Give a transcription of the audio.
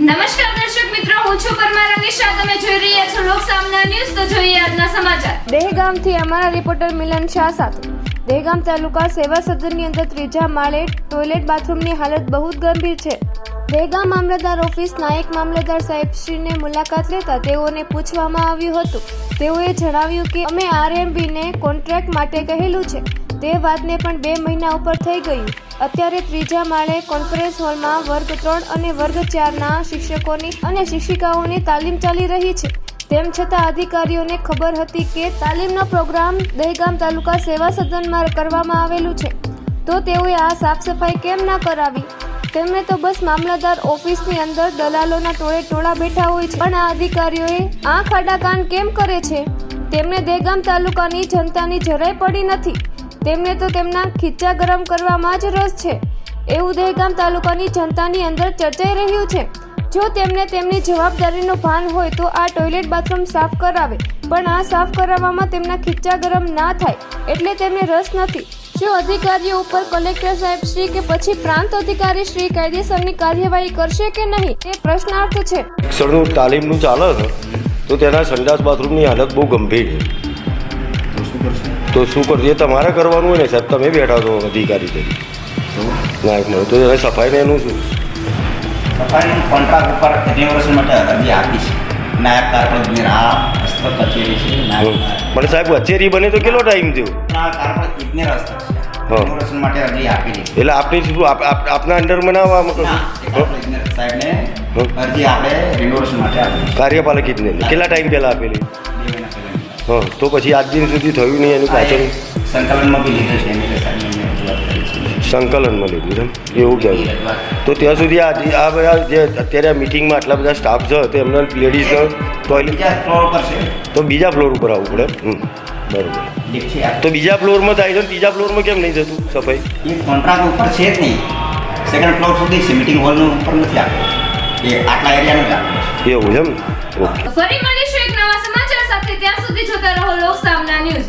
નમસ્કાર દર્શક મિત્રો, હું છું પરમાર અનિશા તમે જોઈ રહ્યા છો લોક સામના ન્યૂઝ. તો જોઈએ આજના સમાચાર. દહેગામથી અમારા રિપોર્ટર મિલન શાહ સાથે. દહેગામ તાલુકા સેવા સદનની અંદર ત્રીજા માળે ટોયલેટ બાથરૂમની હાલત બહુ જ ગંભીર છે. દહેગામ મામલતદાર ઓફિસ નાયક મામલતદાર સાહેબશ્રીને મુલાકાત લેતા તેઓને પૂછવામાં આવ્યું હતું. તેઓએ જણાવ્યું કે, અમે આરએમબીને કોન્ટ્રાક્ટ માટે કહેલું છે. તે વાતને પણ બે મહિના ઉપર થઈ ગયું. અત્યારે ત્રીજા માળે કોન્ફરન્સ હોલમાં વર્ગ ત્રણ અને વર્ગ ચારના શિક્ષકોની અને શિક્ષિકાઓની તાલીમ ચાલી રહી છે. તેમ છતાં અધિકારીઓને ખબર હતી કે તાલીમનો પ્રોગ્રામ દહેગામ તાલુકા સેવા સદનમાં કરવામાં આવેલું છે. તો તેઓએ આ સાફ સફાઈ કેમ ના કરાવી? તેમણે તો બસ મામલતદાર ઓફિસની અંદર દલાલોના ટોળે ટોળા બેઠા હોય છે. પણ આ અધિકારીઓએ આંખ આડા કાન કેમ કરે છે? તેમને દહેગામ તાલુકાની જનતાની જરાય પડી નથી. તેમને તો તેમના ખીચા ગરમ કરવામાં જ રસ છે. એવું દહેગામ તાલુકાની જનતાની અંદર ચર્ચાઈ રહ્યું છે. જો તેમને તેમની જવાબદારીનું ભાન હોય તો આ ટોયલેટ બાથરૂમ સાફ કરાવે. પણ આ સાફ કરાવવામાં તેમના ખીચા ગરમ ના થાય એટલે તેમને રસ નથી. જો અધિકારીઓ ઉપર કલેક્ટર સાહેબ શ્રી કે પછી પ્રાંત અધિકારી શ્રી કાયદેસરની કાર્યવાહી કરશે કે નહીં, તે પ્રશ્નાર્થ છે. શિક્ષણનું તાલીમનું ચાલે તો તેના સંડાસ બાથરૂમની હાલત બહુ ગંભીર છે. તો શું કરવું એ તમારે કરવાનું હોય ને સાહેબ તમે બેઠા છો અધિકારી તરીકે. નાયક મળે તો સફાઈને એનું શું? સફારી કોન્ટ્રાક્ટ ઉપર રિનોવેશન માટે અરજી આપી છે નાયબ કાર્પોરેટર આ હસ્તક કચેરી છે મને સાહેબ કચેરી બને તો કેટલો ટાઈમ થયો? આ કાર્પોરેટ ઇજનેર હસ્તક છે. માટે અરજી એટલે આપની શું આપના અંડરમાં ના ના સાહેબને આપણે રિનોવેશન માટે કાર્યપાલક કેટલા ટાઈમ પહેલાં આપેલી. હા તો પછી આજ દિન સુધી થયું નહીં એનું પાછળ સંકલનમાં બી લીધું છે એની સંકલનમાં લીધું એવું કહેવું તો ત્યાં સુધી આ આ બધા જે અત્યારે આ મિટિંગમાં આટલા બધા સ્ટાફ છે તો એમને લેડીઝ ટોયલેટ તો બીજા ફ્લોર ઉપર આવવું પડે બરોબર. તો બીજા ફ્લોરમાં થાય છે ત્રીજા ફ્લોરમાં કેમ નહીં થતું સફાઈ? કોન્ટ્રાક્ટ ઉપર છે જ નહીં. સેકન્ડ ફ્લોર સુધી છે મિટિંગ હોલનું ઉપર નથી આપેલું એ આટલા એરિયાનું જ એવું છે એમ? ઓકે. ફરી મળીશું એક નવા સમાચાર સાથે. ત્યાં સુધી જોતા રહો લોક સામના ન્યૂઝ.